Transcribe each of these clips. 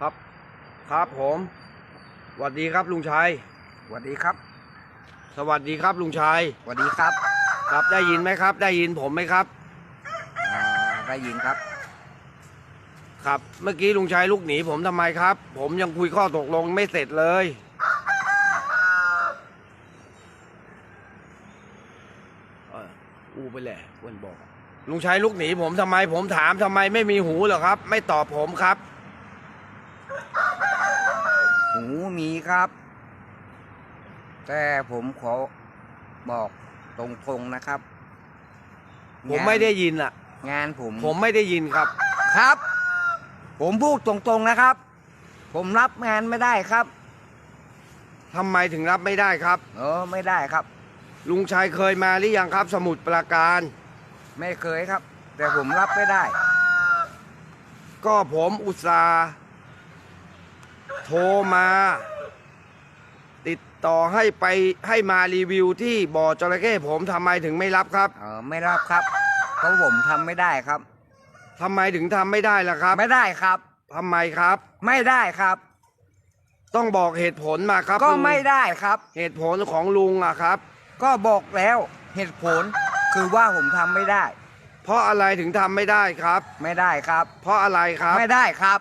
ครับ ครับผมสวัสดีครับลุงชัยสวัสดีครับ สวัสดีครับลุงชัยสวัสดีครับครับได้ยินไหมครับ ได้ยินผมไหมครับอ่าได้ยินครับ ครับ เมื่อกี้ลุงชัยลุกหนีผมทำไมครับ ผมยังคุยข้อตกลงไม่เสร็จเลย เอออู้ไปแหละเพื่อนบอก ลุงชัยลุกหนีผมทำไมผมถามทำไมไม่มีหูเหรอครับ ไม่ตอบผมครับ หูมีครับ แต่ผมขอบอกตรงๆนะครับผมไม่ได้ยินอะ งานผมผมไม่ได้ยินครับ ครับ ผมพูดตรงๆนะครับ ผมรับงานไม่ได้ครับทำไมถึงรับไม่ได้ครับ เออไม่ได้ครับ ลุงชัยเคยมาหรือยังครับสมุทรปราการ ไม่เคยครับ แต่ผมรับไม่ได้ ก็ผมอุตส่าห์ โทรมา ติดต่อให้ไปให้มารีวิวที่บ่อจระเข้ผมทำไมถึงไม่รับครับเออไม่รับครับ เพราะผมทำไม่ได้ครับ ทำไมถึงทำไม่ได้ล่ะครับไม่ได้ครับ ทำไมครับ ไม่ได้ครับ ต้องบอกเหตุผลมาครับก็ลุงไม่ได้ครับ เหตุผลของลุงอะครับ ก็บอกแล้วเหตุผลคือว่าผมทำไม่ได้ เพราะอะไรถึงทำไม่ได้ครับ ไม่ได้ครับ เพราะอะไรครับ ไม่ได้ครับ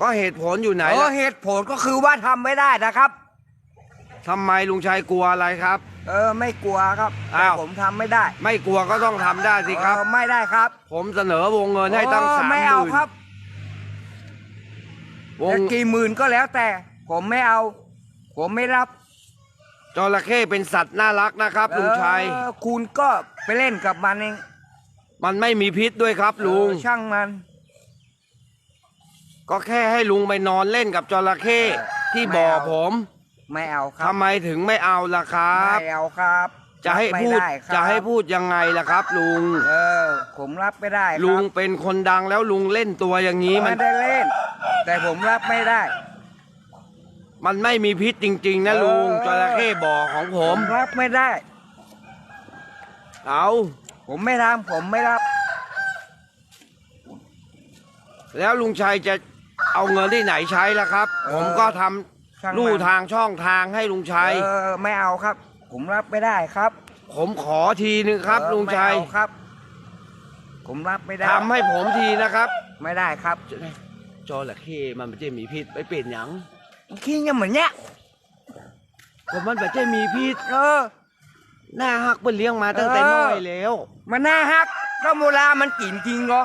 ก็เหตุผลอยู่ไหนเออล่ะเหตุผลก็คือว่าทำไม่ได้นะครับ ทำไมลุงชัยกลัวอะไรครับ เออไม่กลัวครับแต่อ้าว ผมทำไม่ได้ไม่กลัวก็ต้องทำได้สิครับ เออไม่ได้ครับผมเสนอวงเงินให้ตั้งเออสามหไม่เอามื่นครับวงจะกี่หมื่นก็แล้วแต่ ผมไม่เอา ผมไม่รับจระเข้เป็นสัตว์น่ารักนะครับลุงชัย เออคุณก็ไปเล่นกับมันเองมันไม่มีพิษด้วยครับลุง เออช่างมัน ก็แค่ให้ลุงไปนอนเล่นกับจระเข้เออที่บ่อไม่เอาผมไม่เอาครัทำไมถึงไม่เอาล่ะครับ ไม่เอาครับจะให้รับพูไม่ดไครับจะให้พูดยังไงล่ะครับ ลุง เออ ผมรับไม่ได้ครับลุงเป็นคนดังแล้วลุงเล่นตัวอย่างนี้มัไม่น ได้เล่น แต่ผมรับไม่ได้ มันไม่มีพิษจริง ๆ นะเออลุงจระเข้บ่อของผมรับไม่ได้ เอาผมไม่ทำผมไม่รับ แล้วลุงชัยจะ เอาเงินที่ไหนใช้ล่ะครับเออผมก็ทช่างมันำลู่ทางช่องทางให้ลุงชัย เออไม่เอาครับ ผมรับไม่ได้ครับผมขอทีนึงครับ เออลุงชัยไม่เอาครับ ผมรับไม่ได้ทำให้ผมทีนะครับไม่ได้ครับจระเข้มันไม่ใช่มีพิษไปเป็นหยังคิงยังเหมือนเนี้ยก็มันไม่ใช่มีพิษเออ หน้าหักเป็นเลี้ยงมาตั้งแต่เออน้อยแล้ว มันน่าฮักก็โมลามันกินจริงเหรอ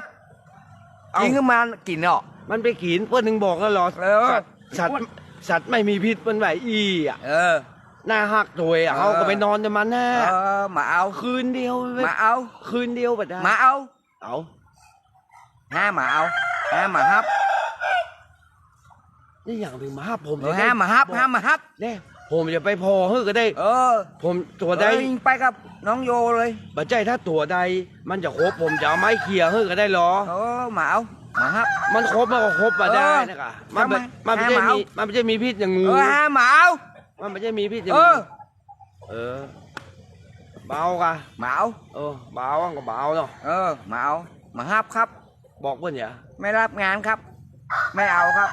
เอ้า จริงขึ้นมากินเหรอ มันไปขีนเพื่อนหนึ่งบอกแล้วเหรอเออสัตว์สัตว์สัตว์ไม่มีพิษมันไหวอีอะเออ หน้าหักตัวอะเออ เขาก็ไปนอนจะมันแน่เออมาเอา คืนเดียวไปมาเอา คืนเดียวปะได้มาเอาเอาห้ามาเอาห้ามาฮับนี่อย่างถึงมาห้าผมเออห้ามาฮับห้ามาฮับ เน่ผมจะไปพอเฮ้ยก็ได้ เออผมตัวใดเออไปกับน้องโยเลย บัจใจถ้าตัวใด มันจะครบผมจะเอาไม้เขี่ยเฮ้ยก็ได้เหรอ เออมาเอา มาฮับมันครบมันก็ครบมาได้เออนะคะมันไม่ทำไมมันไม่ใช่หาหมามีมันไม่ใช่มีพิษอย่างงูเออห้ามาเอามันไม่ใช่มีพิษอย่างเองูอเออเบากะมาเอาเออเบาอะก็เบาเนาะเออมาเอามาฮับครับ บอกเพื่อนอย่าไม่รับงานครับ ไม่เอาครับ